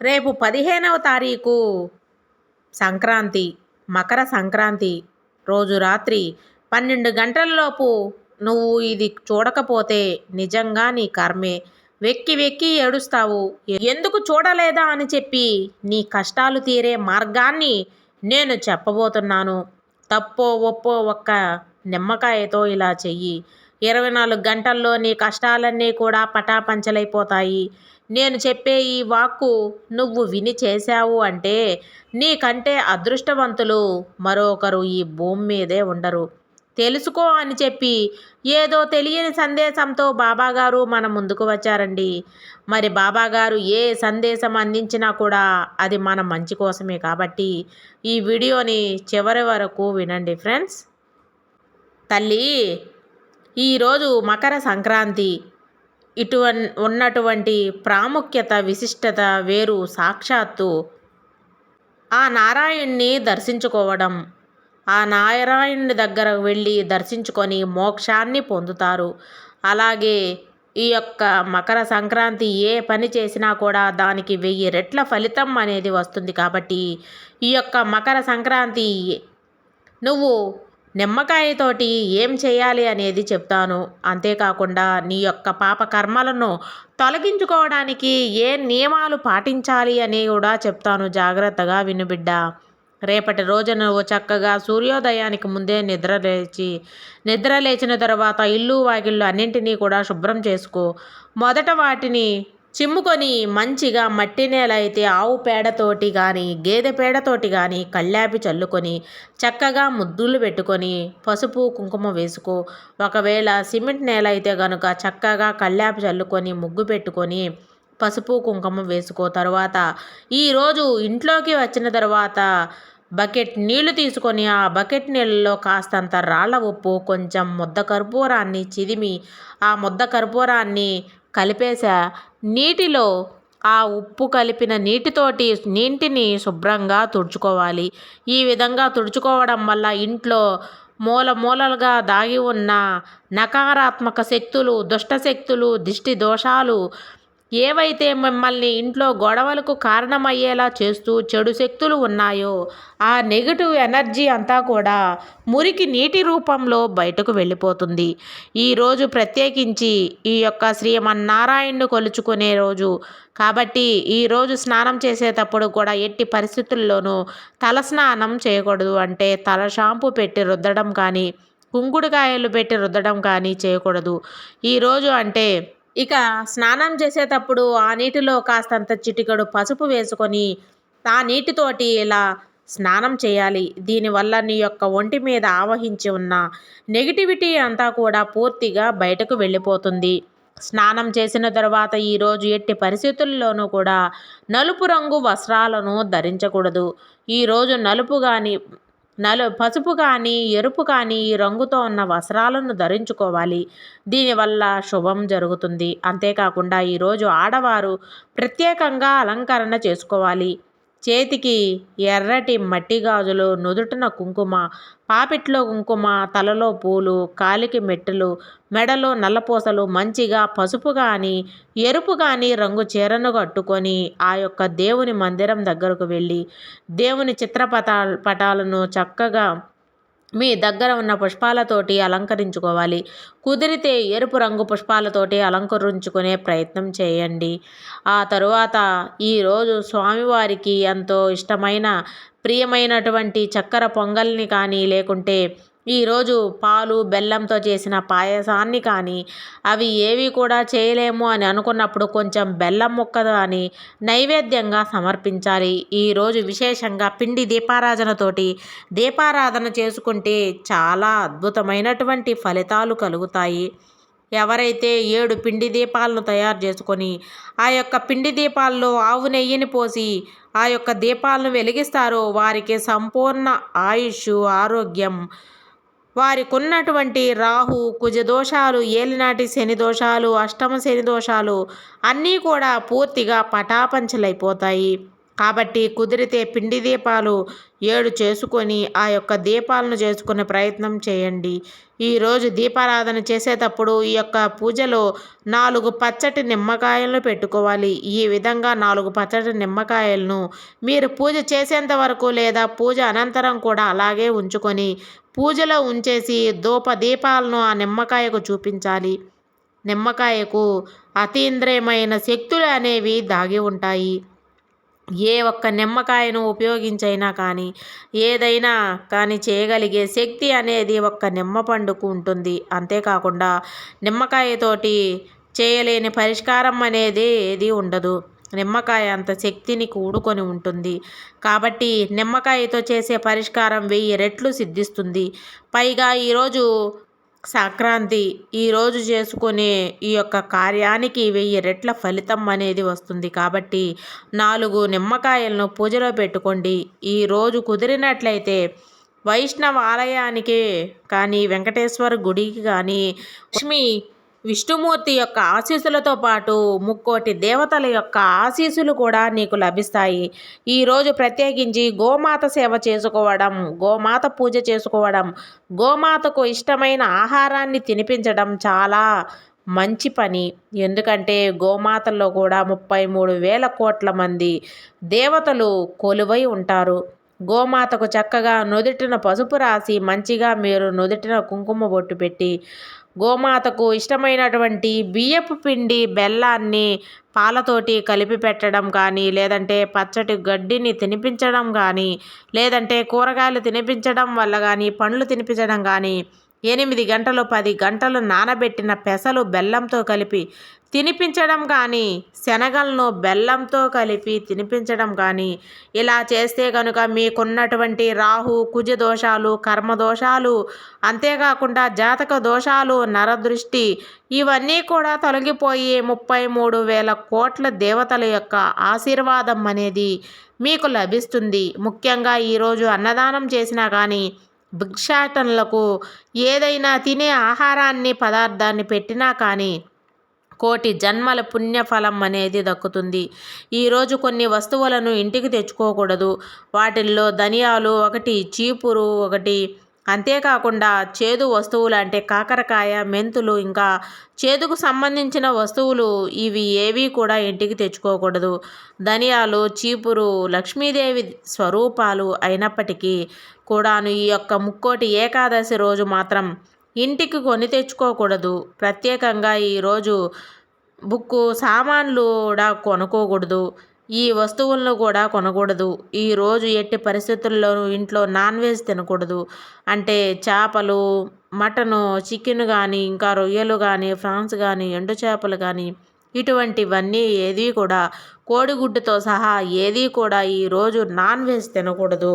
రేపు పదిహేనవ తారీఖు సంక్రాంతి మకర సంక్రాంతి రోజు రాత్రి పన్నెండు గంటలలోపు నువ్వు ఇది చూడకపోతే నిజంగా నీ కర్మే. వెక్కి వెక్కి ఏడుస్తావు. ఎందుకు చూడలేదా అని చెప్పి నీ కష్టాలు తీరే మార్గాన్ని నేను చెప్పబోతున్నాను. తప్పో ఒప్పో ఒక్క నిమ్మకాయతో ఇలా చెయ్యి. ఇరవై నాలుగు గంటల్లో నీ కష్టాలన్నీ కూడా పటాపంచలైపోతాయి. నేను చెప్పే ఈ వాక్కు నువ్వు విని చేశావు అంటే నీకంటే అదృష్టవంతులు మరొకరు ఈ భూమి మీదే ఉండరు. తెలుసుకో అని చెప్పి ఏదో తెలియని సందేశంతో బాబాగారు మన ముందుకు వచ్చారండి. మరి బాబాగారు ఏ సందేశం అందించినా కూడా అది మన మంచి కోసమే కాబట్టి ఈ వీడియోని చివరి వరకు వినండి ఫ్రెండ్స్. తల్లి ఈరోజు మకర సంక్రాంతి. ఇటువ ఉన్నటువంటి ప్రాముఖ్యత విశిష్టత వేరు సాక్షాత్తు ఆ నారాయణ్ణి దర్శించుకోవడం. ఆ నారాయణుడి దగ్గర వెళ్ళి దర్శించుకొని మోక్షాన్ని పొందుతారు. అలాగే ఈ యొక్క మకర సంక్రాంతి ఏ పని చేసినా కూడా దానికి వెయ్యి రెట్ల ఫలితం అనేది వస్తుంది కాబట్టి ఈ యొక్క మకర సంక్రాంతి నువ్వు నిమ్మకాయతోటి ఏం చేయాలి అనేది చెప్తాను. అంతేకాకుండా నీ యొక్క పాప కర్మలను తొలగించుకోవడానికి ఏ నియమాలు పాటించాలి అని కూడా చెప్తాను జాగ్రత్తగా వినుబిడ్డ రేపటి రోజు నువ్వు చక్కగా సూర్యోదయానికి ముందే నిద్ర లేచి నిద్ర లేచిన తర్వాత ఇల్లు వాకిళ్ళు అన్నింటినీ కూడా శుభ్రం చేసుకో. మొదట వాటిని చిమ్ముకొని మంచిగా మట్టి నేల అయితే ఆవు పేడతోటి కానీ గేదె పేడతోటి కానీ కళ్ళాపి చల్లుకొని చక్కగా ముద్దులు పెట్టుకొని పసుపు కుంకుమ వేసుకో. ఒకవేళ సిమెంట్ నేల అయితే కనుక చక్కగా కళ్ళాపి చల్లుకొని ముగ్గు పెట్టుకొని పసుపు కుంకుమ వేసుకో. తర్వాత ఈరోజు ఇంట్లోకి వచ్చిన తర్వాత బకెట్ నీళ్ళు తీసుకొని ఆ బకెట్ నీళ్ళలో కాస్తంత రాళ్ళ ఉప్పు కొంచెం ముద్ద కర్పూరాన్ని చిదిమి ఆ ముద్ద కర్పూరాన్ని కలిపేసా నీటిలో ఆ ఉప్పు కలిపిన నీటితోటి నీటిని శుభ్రంగా తుడుచుకోవాలి. ఈ విధంగా తుడుచుకోవడం వల్ల ఇంట్లో మూల మూలలుగా దాగి ఉన్న నకారాత్మక శక్తులు దుష్ట శక్తులు దిష్టి దోషాలు ఏవైతే మిమ్మల్ని ఇంట్లో గొడవలకు కారణమయ్యేలా చేస్తూ చెడు శక్తులు ఉన్నాయో ఆ నెగిటివ్ ఎనర్జీ అంతా కూడా మురికి నీటి రూపంలో బయటకు వెళ్ళిపోతుంది. ఈరోజు ప్రత్యేకించి ఈ యొక్క శ్రీమన్నారాయణుడు కొలుచుకునే రోజు. కాబట్టి ఈరోజు స్నానం చేసేటప్పుడు కూడా ఎట్టి పరిస్థితుల్లోనూ తల స్నానం చేయకూడదు. అంటే తల షాంపూ పెట్టి రుద్దడం కానీ కుంకుడుకాయలు పెట్టి రుద్దడం కానీ చేయకూడదు. ఈరోజు అంటే ఇక స్నానం చేసేటప్పుడు ఆ నీటిలో కాస్తంత చిటికడు పసుపు వేసుకొని ఆ నీటితోటి ఇలా స్నానం చేయాలి. దీనివల్ల నీ యొక్క ఒంటి మీద ఆవహించి ఉన్న నెగిటివిటీ అంతా కూడా పూర్తిగా బయటకు వెళ్ళిపోతుంది. స్నానం చేసిన తర్వాత ఈరోజు ఎట్టి పరిస్థితుల్లోనూ కూడా నలుపు రంగు వస్త్రాలను ధరించకూడదు. ఈరోజు నలుపు కానీ నలు పసుపు కానీ ఎరుపు కానీ ఈ రంగుతో ఉన్న వస్త్రాలను ధరించుకోవాలి. దీనివల్ల శుభం జరుగుతుంది. అంతేకాకుండా ఈరోజు ఆడవారు ప్రత్యేకంగా అలంకరణ చేసుకోవాలి. చేతికి ఎర్రటి మట్టి గాజులు నుదుటిన కుంకుమ పాపిట్లో కుంకుమ తలలో పూలు కాలికి మెట్టులు మెడలో నల్లపూసలు మంచిగా పసుపు కానీ ఎరుపు కానీ రంగు చీరను కట్టుకొని ఆ యొక్క దేవుని మందిరం దగ్గరకు వెళ్ళి దేవుని చిత్రపటా పటాలను చక్కగా మీ దగ్గర ఉన్న పుష్పాలతోటి అలంకరించుకోవాలి. కుదిరితే ఎరుపు రంగు పుష్పాలతోటి అలంకరించుకునే ప్రయత్నం చేయండి. ఆ తరువాత ఈరోజు స్వామివారికి ఎంతో ఇష్టమైన ప్రియమైనటువంటి చక్కెర పొంగల్ని కానీ లేకుంటే ఈరోజు పాలు బెల్లంతో చేసిన పాయసాన్ని కానీ అవి ఏవి కూడా చేయలేము అని అనుకున్నప్పుడు కొంచెం బెల్లం ముక్క అని నైవేద్యంగా సమర్పించాలి. ఈరోజు విశేషంగా పిండి దీపారాధనతోటి దీపారాధన చేసుకుంటే చాలా అద్భుతమైనటువంటి ఫలితాలు కలుగుతాయి. ఎవరైతే ఏడు పిండి దీపాలను తయారు చేసుకొని ఆ యొక్క పిండి దీపాల్లో ఆవు నెయ్యిని పోసి ఆ యొక్క దీపాలను వెలిగిస్తారో వారికి సంపూర్ణ ఆయుష్ ఆరోగ్యం వారికున్నటువంటి రాహు కుజ దోషాలు ఏలినాటి శని దోషాలు అష్టమ శని దోషాలు అన్నీ కూడా పూర్తిగా పటాపంచలైపోతాయి. కాబట్టి కుదిరితే పిండి దీపాలు ఏడు చేసుకొని ఆ యొక్క దీపాలను చేసుకునే ప్రయత్నం చేయండి. ఈరోజు దీపారాధన చేసేటప్పుడు ఈ యొక్క పూజలో నాలుగు పచ్చటి నిమ్మకాయలను పెట్టుకోవాలి. ఈ విధంగా నాలుగు పచ్చటి నిమ్మకాయలను మీరు పూజ చేసేంత వరకు లేదా పూజ అనంతరం కూడా అలాగే ఉంచుకొని పూజలో ఉంచేసి ధూప దీపాలను ఆ నిమ్మకాయకు చూపించాలి. నిమ్మకాయకు అతీంద్రియమైన శక్తులు అనేవి దాగి ఉంటాయి. ఏ ఒక్క నిమ్మకాయను ఉపయోగించైనా కానీ ఏదైనా కానీ చేయగలిగే శక్తి అనేది ఒక్క నిమ్మ పండుకు ఉంటుంది. అంతేకాకుండా నిమ్మకాయతోటి చేయలేని పరిష్కారం అనేది ఏది ఉండదు. నిమ్మకాయ అంత శక్తిని కూడుకొని ఉంటుంది. కాబట్టి నిమ్మకాయతో చేసే పరిష్కారం వెయ్యి రెట్లు సిద్ధిస్తుంది. పైగా ఈరోజు సంక్రాంతి ఈరోజు చేసుకునే ఈ యొక్క కార్యానికి వెయ్యి రెట్ల ఫలితం అనేది వస్తుంది. కాబట్టి నాలుగు నిమ్మకాయలను పూజలో పెట్టుకోండి. ఈరోజు కుదిరినట్లయితే వైష్ణవ ఆలయానికి కానీ వెంకటేశ్వర గుడికి కానీ లక్ష్మి విష్ణుమూర్తి యొక్క ఆశీస్సులతో పాటు ముక్కోటి దేవతల యొక్క ఆశీస్సులు కూడా నీకు లభిస్తాయి. ఈరోజు ప్రత్యేకించి గోమాత సేవ చేసుకోవడం గోమాత పూజ చేసుకోవడం గోమాతకు ఇష్టమైన ఆహారాన్ని తినిపించడం చాలా మంచి పని. ఎందుకంటే గోమాతల్లో కూడా ముప్పై మూడు వేల కోట్ల మంది దేవతలు కొలువై ఉంటారు. గోమాతకు చక్కగా నుదుటిన పసుపు రాసి మంచిగా మీరు నుదుటిన కుంకుమ బొట్టు పెట్టి గోమాతకు ఇష్టమైనటువంటి బియ్యపు పిండి బెల్లాన్ని పాలతోటి కలిపి పెట్టడం కానీ లేదంటే పచ్చటి గడ్డిని తినిపించడం కానీ లేదంటే కూరగాయలు తినిపించడం వల్ల కానీ పండ్లు తినిపించడం కానీ ఎనిమిది గంటలు పది గంటలు నానబెట్టిన పెసలు బెల్లంతో కలిపి తినిపించడం కానీ శనగలను బెల్లంతో కలిపి తినిపించడం కానీ ఇలా చేస్తే కనుక మీకున్నటువంటి రాహు కుజ దోషాలు కర్మ దోషాలు అంతేకాకుండా జాతక దోషాలు నరదృష్టి ఇవన్నీ కూడా తొలగిపోయి ముప్పై మూడు వేల కోట్ల దేవతల యొక్క ఆశీర్వాదం అనేది మీకు లభిస్తుంది. ముఖ్యంగా ఈరోజు అన్నదానం చేసినా కానీ భిక్షాటనలకు ఏదైనా తినే ఆహారాన్ని పదార్థాన్ని పెట్టినా కానీ కోటి జన్మల పుణ్యఫలం అనేది దక్కుతుంది. ఈరోజు కొన్ని వస్తువులను ఇంటికి తెచ్చుకోకూడదు. వాటిల్లో ధనియాలు ఒకటి చీపురు ఒకటి అంతేకాకుండా చేదు వస్తువులు అంటే కాకరకాయ మెంతులు ఇంకా చేదుకు సంబంధించిన వస్తువులు ఇవి ఏవి కూడా ఇంటికి తెచ్చుకోకూడదు. ధనియాలు చీపురు లక్ష్మీదేవి స్వరూపాలు అయినప్పటికీ కూడాను ఈ యొక్క ముక్కోటి ఏకాదశి రోజు మాత్రం ఇంటికి కొని తెచ్చుకోకూడదు. ప్రత్యేకంగా ఈరోజు బుక్కు సామాన్లు కూడా కొనుక్కోకూడదు. ఈ వస్తువులను కూడా కొనకూడదు. ఈరోజు ఎట్టి పరిస్థితుల్లోనూ ఇంట్లో నాన్ వెజ్ తినకూడదు. అంటే చేపలు మటను చికెన్ కానీ ఇంకా రొయ్యలు కానీ ఫ్రాన్స్ కానీ ఎండు చేపలు కానీ ఇటువంటివన్నీ ఏది కూడా కోడిగుడ్డుతో సహా ఏది కూడా ఈరోజు నాన్ వెజ్ తినకూడదు.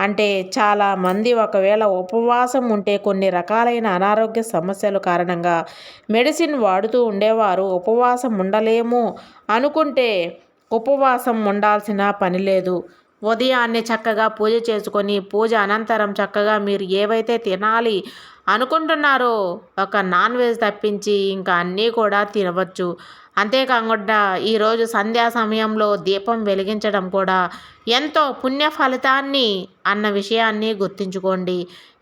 అంటే చాలామంది ఒకవేళ ఉపవాసం ఉంటే కొన్ని రకాలైన అనారోగ్య సమస్యల కారణంగా మెడిసిన్ వాడుతూ ఉండేవారు. ఉపవాసం ఉండలేము అనుకుంటే ఉపవాసం ఉండాల్సిన పని లేదు. ఉదయాన్నే చక్కగా పూజ చేసుకొని పూజ అనంతరం చక్కగా మీరు ఏవైతే తినాలి అనుకుంటున్నారో ఒక నాన్ వెజ్ తప్పించి ఇంకా అన్నీ కూడా తినవచ్చు. అంతేకాకుండా ఈరోజు సంధ్యా సమయంలో దీపం వెలిగించడం కూడా ఎంతో పుణ్య ఫలితాన్ని అన్న విషయాన్ని గుర్తుంచుకోండి.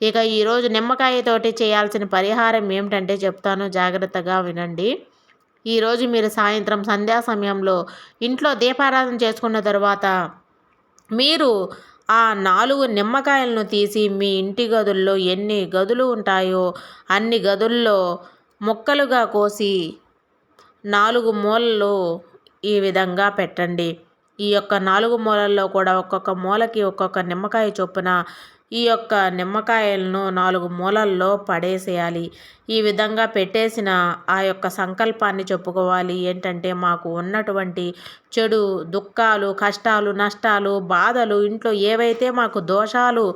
ఇక ఈరోజు నిమ్మకాయతోటి చేయాల్సిన పరిహారం ఏమిటంటే చెప్తాను. జాగ్రత్తగా వినండి. ఈరోజు మీరు సాయంత్రం సంధ్యా సమయంలో ఇంట్లో దీపారాధన చేసుకున్న తర్వాత మీరు ఆ నాలుగు నిమ్మకాయలను తీసి మీ ఇంటి గదుల్లో ఎన్ని గదులు ఉంటాయో అన్ని గదుల్లో ముక్కలుగా కోసి నాలుగు మూలలు ఈ విధంగా పెట్టండి. ఈ యొక్క నాలుగు మూలల్లో కూడా ఒక్కొక్క మూలకి ఒక్కొక్క నిమ్మకాయ చొప్పున ఈ యొక్క నిమ్మకాయలను నాలుగు మూలల్లో పడేసేయాలి. ఈ విధంగా పెట్టేసిన ఆ యొక్క సంకల్పాన్ని చెప్పుకోవాలి. ఏంటంటే మాకు ఉన్నటువంటి చెడు దుఃఖాలు కష్టాలు నష్టాలు బాధలు ఇంట్లో ఏవైతే మాకు దోషాలు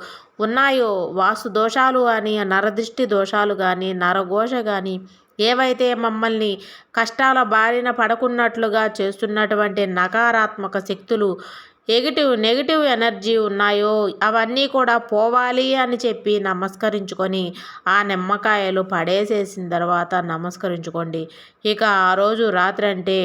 ఉన్నాయో వాసు దోషాలు అని నరదృష్టి దోషాలు కానీ నరఘోష కానీ ఏవైతే మమ్మల్ని కష్టాల బారిన పడకున్నట్లుగా చేస్తున్నటువంటి నకారాత్మక శక్తులు ఎగిటివ్ నెగిటివ్ ఎనర్జీ ఉన్నాయో అవన్నీ కూడా పోవాలి అని చెప్పి నమస్కరించుకొని ఆ నిమ్మకాయలు పడేసేసిన తర్వాత నమస్కరించుకోండి. ఇక ఆ రోజు రాత్రి అంటే